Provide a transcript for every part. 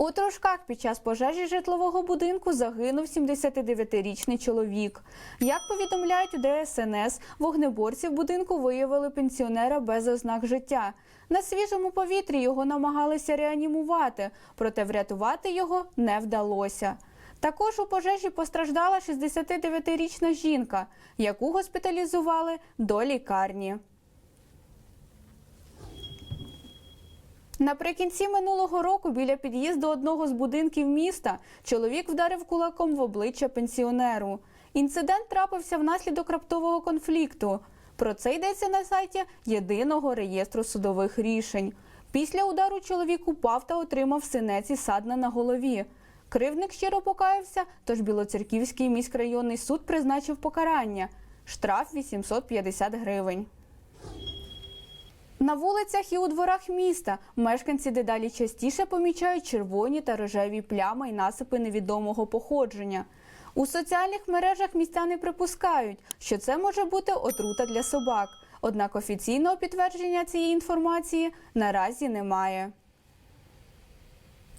У Трошках під час пожежі житлового будинку загинув 79-річний чоловік. Як повідомляють у ДСНС, вогнеборці в будинку виявили пенсіонера без ознак життя. На свіжому повітрі його намагалися реанімувати, проте врятувати його не вдалося. Також у пожежі постраждала 69-річна жінка, яку госпіталізували до лікарні. Наприкінці минулого року біля під'їзду одного з будинків міста чоловік вдарив кулаком в обличчя пенсіонеру. Інцидент трапився внаслідок раптового конфлікту. Про це йдеться на сайті єдиного реєстру судових рішень. Після удару чоловік упав та отримав синець і садна на голові. Кривник щиро покаявся, тож Білоцерківський міськрайонний суд призначив покарання штраф 850 гривень. На вулицях і у дворах міста мешканці дедалі частіше помічають червоні та рожеві плями і насипи невідомого походження. У соціальних мережах містяни припускають, що це може бути отрута для собак. Однак офіційного підтвердження цієї інформації наразі немає.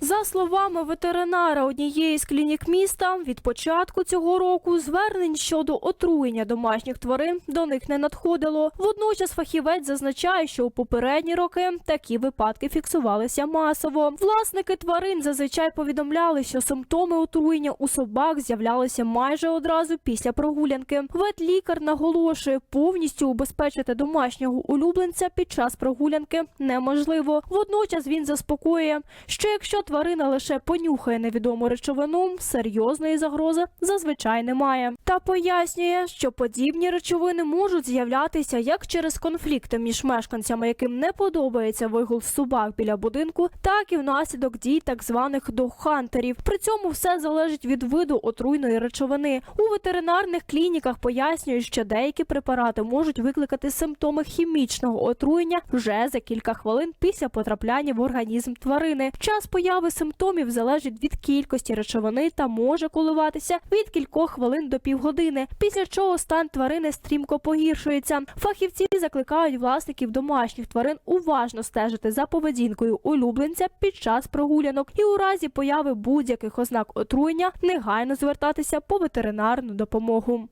За словами ветеринара однієї з клінік міста, від початку цього року звернень щодо отруєння домашніх тварин до них не надходило. Водночас фахівець зазначає, що у попередні роки такі випадки фіксувалися масово. Власники тварин зазвичай повідомляли, що симптоми отруєння у собак з'являлися майже одразу після прогулянки. Ветлікар наголошує, повністю убезпечити домашнього улюбленця під час прогулянки неможливо. Водночас він заспокоює, що якщо тварина лише понюхає невідому речовину, серйозної загрози зазвичай немає. Та пояснює, що подібні речовини можуть з'являтися як через конфлікти між мешканцями, яким не подобається вигул собак біля будинку, так і внаслідок дій так званих догхантерів. При цьому все залежить від виду отруйної речовини. У ветеринарних клініках пояснюють, що деякі препарати можуть викликати симптоми хімічного отруєння вже за кілька хвилин після потрапляння в організм тварини. Час появи симптомів залежить від кількості речовини та може коливатися від кількох хвилин до півгодини, після чого стан тварини стрімко погіршується. Фахівці закликають власників домашніх тварин уважно стежити за поведінкою улюбленця під час прогулянок і у разі появи будь-яких ознак отруєння негайно звертатися по ветеринарну допомогу.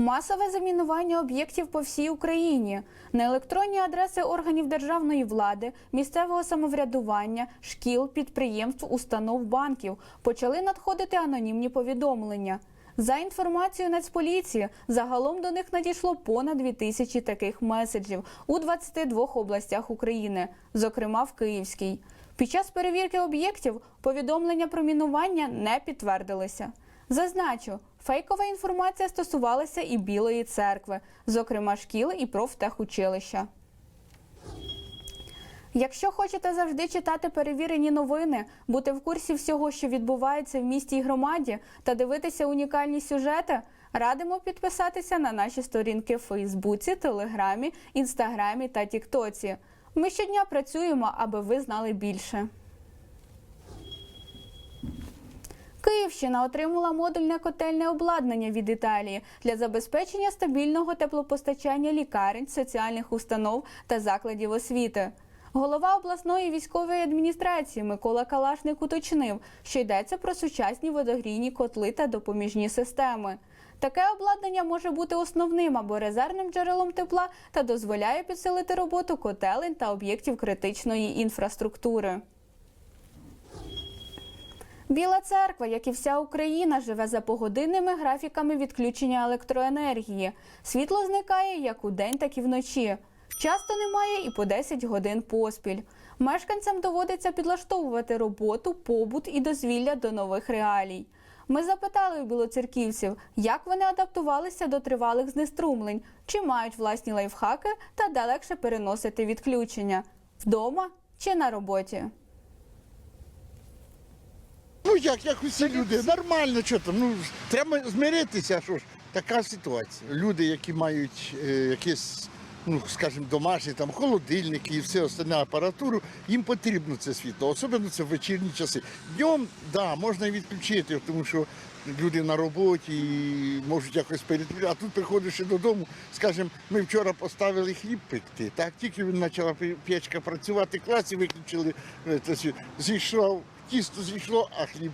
Масове замінування об'єктів по всій Україні на електронні адреси органів державної влади, місцевого самоврядування, шкіл, підприємств, установ, банків почали надходити анонімні повідомлення. За інформацією Нацполіції, загалом до них надійшло понад 2 тисячі таких меседжів у 22 областях України, зокрема в Київській. Під час перевірки об'єктів повідомлення про мінування не підтвердилися. Зазначу, фейкова інформація стосувалася і Білої церкви, зокрема шкіл і профтехучилища. Якщо хочете завжди читати перевірені новини, бути в курсі всього, що відбувається в місті і громаді, та дивитися унікальні сюжети, радимо підписатися на наші сторінки в Фейсбуці, Телеграмі, Інстаграмі та Тіктоці. Ми щодня працюємо, аби ви знали більше. Київщина отримала модульне котельне обладнання від Італії для забезпечення стабільного теплопостачання лікарень, соціальних установ та закладів освіти. Голова обласної військової адміністрації Микола Калашник уточнив, що йдеться про сучасні водогрійні котли та допоміжні системи. Таке обладнання може бути основним або резервним джерелом тепла та дозволяє підсилити роботу котелень та об'єктів критичної інфраструктури. Біла церква, як і вся Україна, живе за погодинними графіками відключення електроенергії. Світло зникає як у день, так і вночі. Часто немає і по 10 годин поспіль. Мешканцям доводиться підлаштовувати роботу, побут і дозвілля до нових реалій. Ми запитали у білоцерківців, як вони адаптувалися до тривалих знеструмлень, чи мають власні лайфхаки та де легше переносити відключення вдома чи на роботі. Ну як, як усі люди, нормально, що там. Ну треба змиритися, що ж така ситуація. Люди, які мають е, якісь ну, скажімо, домашні, там, холодильники і все остальне апаратуру, їм потрібно це світло, особливо це в вечірні часи. Днем, да, можна і відключити, тому що люди на роботі і можуть якось перетворити. А тут приходиш додому, скажімо, ми вчора поставили хліб пекти, так, тільки він почала печка працювати, класі виключили, е, це світ. зійшло, тісто зійшло, а хліб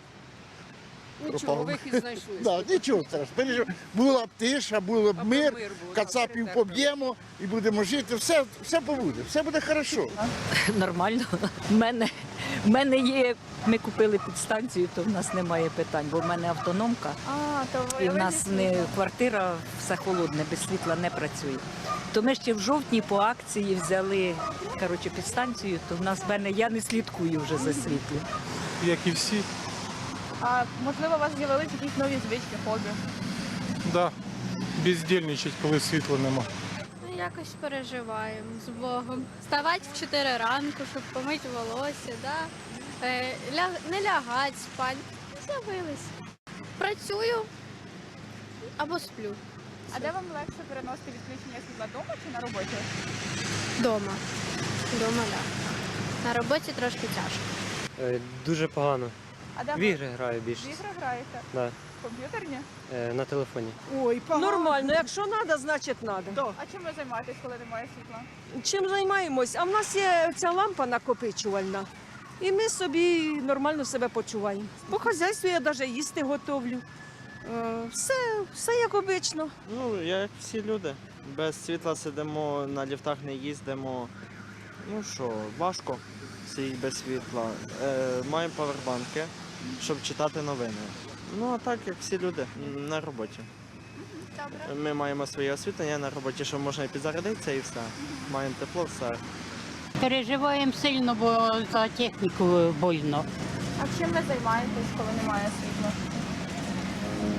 Нічого, пропав. вихід знайшли. Да, нічого страшного. Була б тиша, було б Аби мир, мир був, кацапів поб'ємо і будемо жити. Все, все побуде, все буде хорошо. Нормально. В мене, в мене є. Ми купили підстанцію, то в нас немає питань, бо в мене автономка, А, то і в нас не квартира все холодне, без світла не працює. То ми ще в жовтні по акції взяли коротше, підстанцію, то в нас в мене я не слідкую вже за світлом. Як і всі. А можливо, у вас з'явилися якісь нові звички, хобі? Да. Бездільничать, коли світла нема. Ну, якось переживаємо з Богом. Вставати в 4 ранку, щоб помити волосся, да? е, ля... не лягати спати. З'явились. Працюю або сплю А де вам легше переносити відключення світла вдома чи на роботі? вдома. Вдома, так. Да. На роботі трошки тяжко. Е, Дуже погано. А де В ви ігри граю в більше. ігри граєте? Да. Комп'ютерні? Е, На телефоні. Ой, Нормально, якщо треба, значить треба. А чим ви займаєтесь, коли немає світла? Чим займаємось? А в нас є ця лампа накопичувальна. І ми собі нормально себе почуваємо. По хазяйству я навіть їсти готовлю. Е, Все, все як обично. Ну, як всі люди. Без світла сидимо, на ліфтах не їздимо. Ну що, важко сидіти без світла. Е, маємо павербанки, щоб читати новини. Ну а так, як всі люди, на роботі. Добре. Ми маємо своє освітлення на роботі, що можна і підзарядитися і все. Маємо тепло, все. Переживаємо сильно, бо за техніку больно. А чим ви займаєтесь, коли немає світла?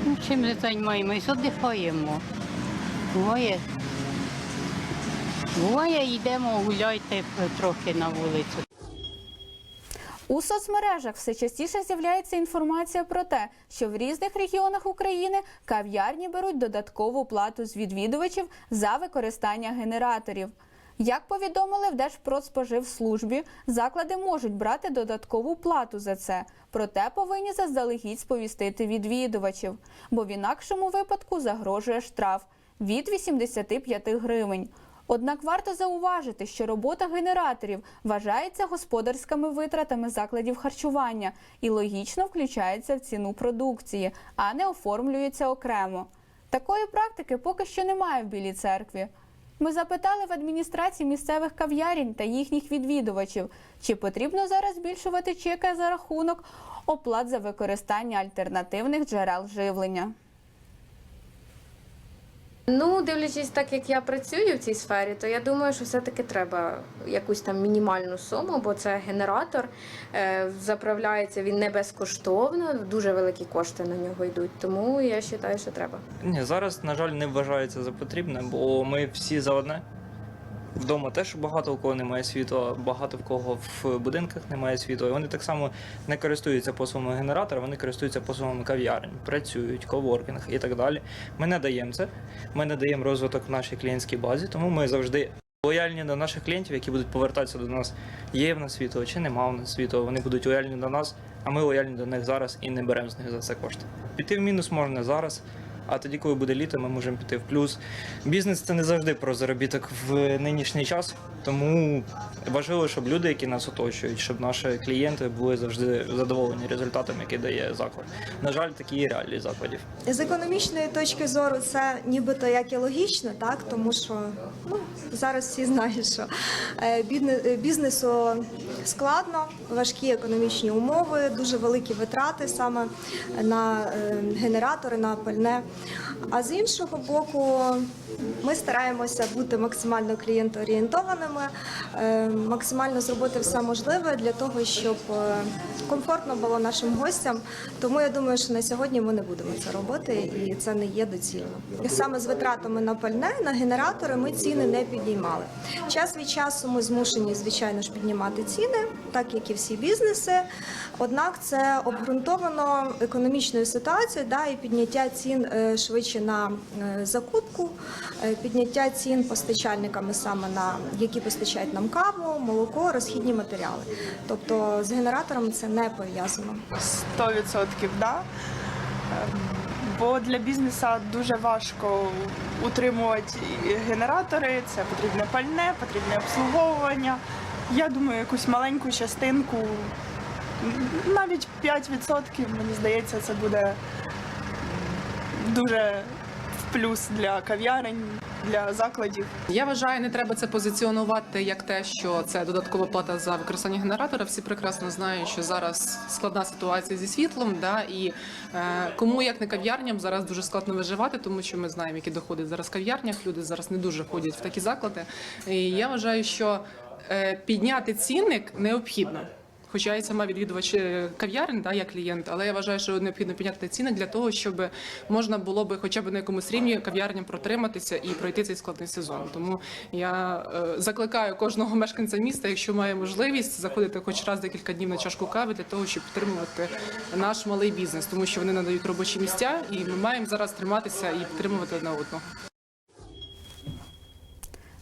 Ну, Чим ми займаємось? Віддихаємо. Буває. Буває, йдемо гуляйте трохи на вулицю. У соцмережах все частіше з'являється інформація про те, що в різних регіонах України кав'ярні беруть додаткову плату з відвідувачів за використання генераторів. Як повідомили в Держпродспоживслужбі, заклади можуть брати додаткову плату за це, проте повинні заздалегідь сповістити відвідувачів, бо в інакшому випадку загрожує штраф від 85 гривень. Однак варто зауважити, що робота генераторів вважається господарськими витратами закладів харчування і логічно включається в ціну продукції, а не оформлюється окремо. Такої практики поки що немає в Білій церкві. Ми запитали в адміністрації місцевих кав'ярень та їхніх відвідувачів, чи потрібно зараз збільшувати чеки за рахунок оплат за використання альтернативних джерел живлення. Ну, дивлячись так, як я працюю в цій сфері, то я думаю, що все-таки треба якусь там мінімальну суму, бо це генератор. Е, заправляється він не безкоштовно, дуже великі кошти на нього йдуть. Тому я вважаю, що треба. Ні, зараз, на жаль, не вважається за потрібне, бо ми всі за одне. Вдома теж багато у кого немає світла, багато в кого в будинках немає світла. І вони так само не користуються послугами генератора, вони користуються послугами кав'ярень, працюють, коворкінг і так далі. Ми не даємо це. Ми не даємо розвиток в нашій клієнтській базі, тому ми завжди лояльні до наших клієнтів, які будуть повертатися до нас. Є в нас світло чи нема в нас світла. Вони будуть лояльні до нас, а ми лояльні до них зараз і не беремо з них за це кошти. Піти в мінус можна зараз. А тоді, коли буде літо, ми можемо піти в плюс. Бізнес це не завжди про заробіток в нинішній час, тому важливо, щоб люди, які нас оточують, щоб наші клієнти були завжди задоволені результатами, які дає заклад. На жаль, такі є реалії закладів. З економічної точки зору це нібито як і логічно, так тому що ну зараз всі знають, що е, е, бізнесу складно, важкі економічні умови, дуже великі витрати саме на е, генератори, на пальне. А з іншого боку, ми стараємося бути максимально клієнтоорієнтованими, е, максимально зробити все можливе для того, щоб е, комфортно було нашим гостям. Тому я думаю, що на сьогодні ми не будемо це робити, і це не є доцільно. Саме з витратами на пальне, на генератори ми ціни не піднімали. Час від часу ми змушені, звичайно ж, піднімати ціни, так як і всі бізнеси. Однак це обґрунтовано економічною ситуацією, да, і підняття цін е, швидше на е, закупку, е, підняття цін постачальниками саме на які постачають нам каву, молоко, розхідні матеріали. Тобто з генераторами це не пов'язано. 100% да. Ем, Бо для бізнесу дуже важко утримувати генератори, це потрібне пальне, потрібне обслуговування. Я думаю, якусь маленьку частинку, навіть 5%, мені здається, це буде дуже в плюс для кав'ярень, для закладів. Я вважаю, не треба це позиціонувати як те, що це додаткова плата за використання генератора. Всі прекрасно знають, що зараз складна ситуація зі світлом, да і е, кому як не кав'ярням зараз дуже складно виживати, тому що ми знаємо, які доходи зараз в кав'ярнях. Люди зараз не дуже ходять в такі заклади. І я вважаю, що е, підняти цінник необхідно. Хоча я сама відвідувач е, кав'ярень, да, я клієнт, але я вважаю, що необхідно підняти ціни для того, щоб можна було би хоча б на якомусь рівні кав'ярням протриматися і пройти цей складний сезон. Тому я е, закликаю кожного мешканця міста, якщо має можливість, заходити хоч раз декілька днів на чашку кави для того, щоб підтримувати наш малий бізнес, тому що вони надають робочі місця, і ми маємо зараз триматися і підтримувати одне одного.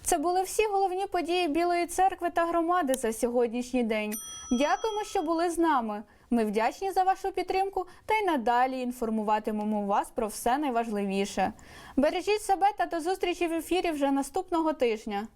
Це були всі головні події Білої церкви та громади за сьогоднішній день. Дякуємо, що були з нами. Ми вдячні за вашу підтримку та й надалі інформуватимемо вас про все найважливіше. Бережіть себе та до зустрічі в ефірі вже наступного тижня.